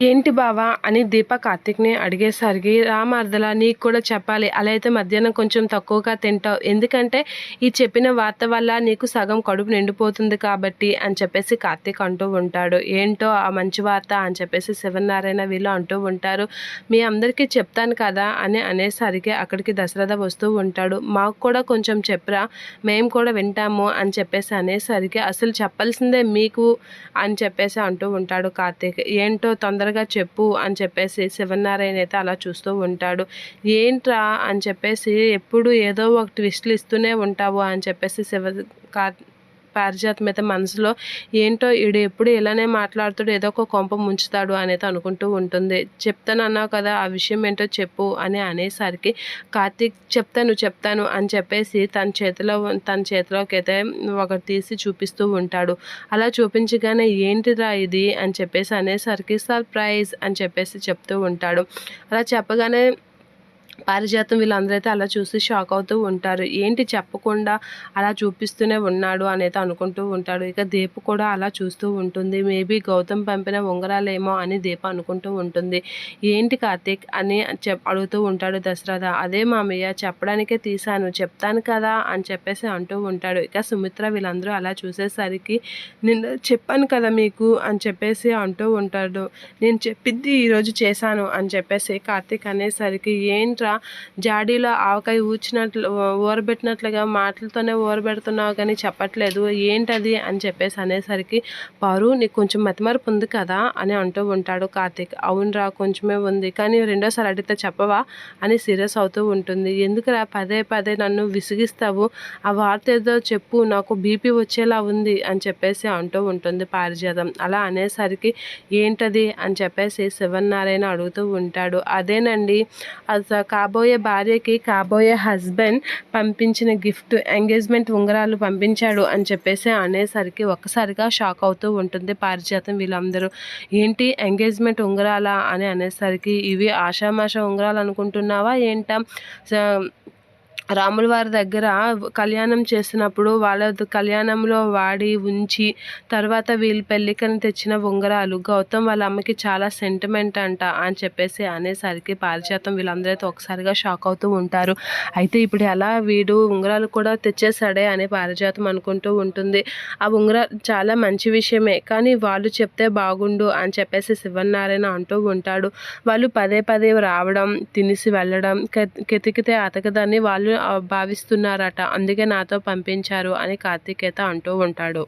ఏంటి బావా అని దీప కార్తిక్ని అడిగేసరికి రామార్దల నీకు కూడా చెప్పాలి. అలా అయితే మధ్యాహ్నం కొంచెం తక్కువగా తింటావు. ఎందుకంటే ఈ చెప్పిన వార్త వల్ల నీకు సగం కడుపు నిండిపోతుంది కాబట్టి అని చెప్పేసి కార్తీక్ అంటూ ఉంటాడు. ఏంటో ఆ మంచి వార్త? అని చెప్పేసి శివనారాయణ వీళ్ళు అంటూ ఉంటారు. మీ అందరికీ చెప్తాను కదా అని అనేసరికి అక్కడికి దశరథ వస్తూ ఉంటాడు. మాకు కూడా కొంచెం చెప్పరా. మేము కూడా వింటాము అని చెప్పేసి అనేసరికి అసలు చెప్పాల్సిందే మీకు అని చెప్పేసి అంటూ ఉంటాడు కార్తీక్. ఏంటో తొందరగా తొందరగా చెప్పు అని చెప్పేసి శివనారాయణ అయితే అలా చూస్తూ ఉంటాడు. ఏంట్రా అని చెప్పేసి ఎప్పుడు ఏదో ఒక ట్విస్ట్లు ఇస్తూనే ఉంటావు అని చెప్పేసి శివ కా పారిజాతం అయితే మనసులో ఏంటో ఈడు ఎప్పుడు ఇలానే మాట్లాడుతాడు ఏదో ఒక కొంప ముంచుతాడు అనేది అనుకుంటూ ఉంటుంది. చెప్తాను అన్నావు కదా ఆ విషయం ఏంటో చెప్పు అని అనేసరికి కార్తీక్ చెప్తాను చెప్తాను అని చెప్పేసి తన చేతిలో తన చేతిలోకి అయితే ఒకటి తీసి చూపిస్తూ ఉంటాడు. అలా చూపించగానే ఏంటిరా ఇది అని చెప్పేసి అనేసరికి సర్ప్రైజ్ అని చెప్పేసి చెప్తూ ఉంటాడు. అలా చెప్పగానే పారిజాతం వీళ్ళందరూ అయితే అలా చూసి షాక్ అవుతూ ఉంటారు. ఏంటి చెప్పకుండా అలా చూపిస్తూనే ఉన్నాడు అనేది అనుకుంటూ ఉంటాడు. ఇక దీప కూడా అలా చూస్తూ ఉంటుంది. మేబీ గౌతమ్ పంపిన ఉంగరాలేమో అని దీప అనుకుంటూ ఉంటుంది. ఏంటి కార్తీక్ అని చెప్ అడుగుతూ ఉంటాడు దశరథ. అదే మామయ్య చెప్పడానికే తీశాను. చెప్తాను కదా అని చెప్పేసి అంటూ ఉంటాడు. ఇక సుమిత్ర వీళ్ళందరూ అలా చూసేసరికి నిన్న చెప్పాను కదా మీకు అని చెప్పేసి అంటూ ఉంటాడు. నేను చెప్పింది ఈరోజు చేశాను అని చెప్పేసి కార్తీక్ అనేసరికి ఏంట్రా జాడీలో ఆవకాయ ఊచినట్లు ఊరబెట్టినట్లుగా మాటలతోనే ఊరబెడుతున్నావు కానీ చెప్పట్లేదు. ఏంటది అని చెప్పేసి అనేసరికి పారు నీకు కొంచెం మతిమరుపు ఉంది కదా అని అంటూ ఉంటాడు కార్తీక్. అవునరా కొంచెమే ఉంది కానీ రెండోసారి అడిగితే చెప్పవా? అని సీరియస్ అవుతూ ఉంటుంది. ఎందుకురా పదే పదే నన్ను విసిగిస్తావు? ఆ వార్త ఏదో చెప్పు నాకు బీపీ వచ్చేలా ఉంది అని చెప్పేసి అంటూ ఉంటుంది పారిజాతం. అలా అనేసరికి ఏంటది? అని చెప్పేసి శివన్నారాయణ అడుగుతూ ఉంటాడు. అదేనండి అది కాబోయే భార్యకి కాబోయే హస్బెండ్ పంపించిన గిఫ్ట్ ఎంగేజ్మెంట్ ఉంగరాలు పంపించాడు అని చెప్పేసి అనేసరికి ఒక్కసారిగా షాక్ అవుతూ ఉంటుంది పారిజాతం వీళ్ళందరూ. ఏంటి ఎంగేజ్మెంట్ ఉంగరాలా అని అనేసరికి ఇవి ఆషామాష ఉంగరాలు అనుకుంటున్నావా? ఏంటా? రాముల వారి దగ్గర కళ్యాణం చేసినప్పుడు వాళ్ళ కళ్యాణంలో వాడి ఉంచి తర్వాత వీళ్ళు పెళ్ళికని తెచ్చిన ఉంగరాలు గౌతమ్ వాళ్ళ అమ్మకి చాలా సెంటిమెంట్ అంట అని చెప్పేసి అనేసరికి పారిజాతం వీళ్ళందరైతే ఒకసారిగా షాక్ అవుతూ ఉంటారు. అయితే ఇప్పుడు ఎలా వీడు ఉంగరాలు కూడా తెచ్చేసాడే అని పారిజాతం అనుకుంటూ ఉంటుంది. ఆ ఉంగరాలు చాలా మంచి విషయమే కానీ వాళ్ళు చెప్తే బాగుండు అని చెప్పేసి శివనారాయణ అంటూ ఉంటాడు. వాళ్ళు పదే పదే రావడం తినిసి వెళ్ళడం కెతికితే అతకదాన్ని వాళ్ళు భావిస్తున్నారట. అందుకే నాతో పంపించారు అని కార్తికేత అంటూ ఉంటాడు.